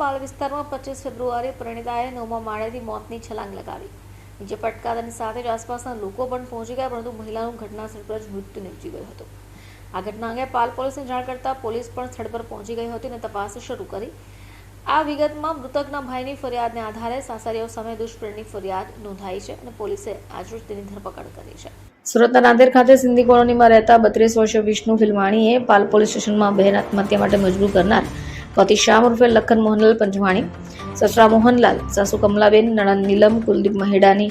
પાલ વિસ્તારમાં પચીસ ફેબ્રુઆરી પરિણીતાએ નવમાં માળેથી મોતની છલાંગ લગાવી નીચે પટકાતાની સાથે જ આસપાસના લોકો પણ પહોંચી ગયા, પરંતુ મહિલાનું ઘટના સ્થળ પર જ મૃત્યુ નીપજી ગયું હતું. આ ઘટના અંગે પાલ પોલીસને જાણ કરતા પોલીસ પણ સ્થળ પર પહોંચી ગઈ હતી અને તપાસ શરૂ કરી. આ વિગતમાં મૃતકના ભાઈની ફરિયાદને આધારે સાસરીઓ સામે દુષ્પ્રેરણની ફરિયાદ નોંધાઈ છે અને પોલીસે આજરોજ તેની ધરપકડ કરી છે. સુરતના નાંદેર ખાતે સિંધી કોલોનીમાં રહેતા બત્રીસ વર્ષીય વિષ્ણુ ફિલવાણીએ પાલ પોલીસ સ્ટેશનમાં બહેન આત્મહત્યા માટે મજબૂર કરનાર પતિ શ્યામ ઉર્ફે લખન મોહનલાલ પંચવાણી સસરા મોહનલાલ, સાસુ કમલાબેન, નણંદ નીલમ, કુલદીપ મહેડાની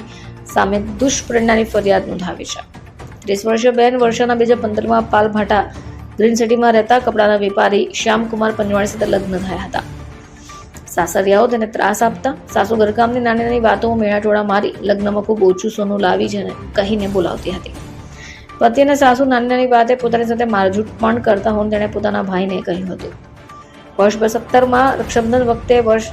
સામે દુષ્પ્રેરણાની ફરિયાદ નોંધાવી છે. ત્રીસ વર્ષીય બેન વર્ષાના બે હજાર પંદરમાં પાલ ભાટા ગ્રીન સિટીમાં રહેતા કપડાના વેપારી શ્યામકુમાર પંચવાણી સાથે લગ્ન થયા હતા. સાસરિયાઓ તેને ત્રાસ આપતા સાસુ ઘરકામની નાની નાની વાતો મેળાટોળા મારી લગ્નમાં ખૂબ ઓછું સોનું લાવી જને કહીને બોલાવતી હતી. પતિ અને સાસુ નાની નાની વાતે પોતાની સાથે મારઝૂટ પણ કરતા હોવાનું તેણે પોતાના ભાઈને કહ્યું હતું. વર્ષ બે સત્તરમાં રક્ષાબંધન વખતે વર્ષ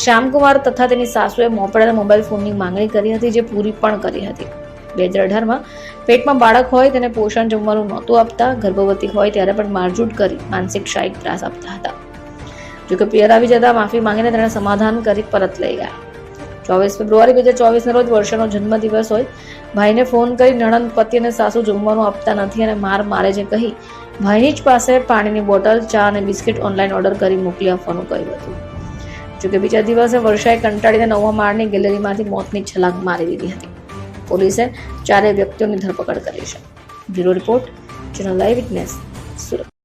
શ્યામકુમાર તથા તેની સાસુએ મોપેડ મોબાઈલ ફોનની માંગણી કરી હતી, જે પૂરી પણ કરી હતી. બે હજાર અઢારમાં પેટમાં બાળક હોય તેને પોષણ જમવાનું નહોતું આપતા, ગર્ભવતી હોય ત્યારે પણ મારઝૂટ કરી માનસિક શારીરિક ત્રાસ આપતા હતા. જોકે પિયર આવી જતા માફી માંગીને તેણે સમાધાન કરી પરત લઈ ગયા. ચોવીસ ફેબ્રુઆરી બે હજાર ચોવીસના રોજ વર્ષાનો જન્મદિવસ હોય. ભાઈને ફોન કરી નણંદ, પતિ અને સાસુ જમવાનું આપતા નથી અને માર મારે છે કહી ભાઈની જ પાસે પાણીની બોટલ, ચા અને બિસ્કિટ ઓનલાઈન ઓર્ડર કરી મોકલી આપવાનું કહ્યું હતું. જોકે બીજા દિવસે વર્ષાએ કંટાળીને નવમા માળની ગેલેરીમાંથી મોતની છલાંગ મારી દીધી હતી. પોલીસે ચારેય વ્યક્તિઓની ધરપકડ કરી છે. Bureau report, channel live witness, Surat.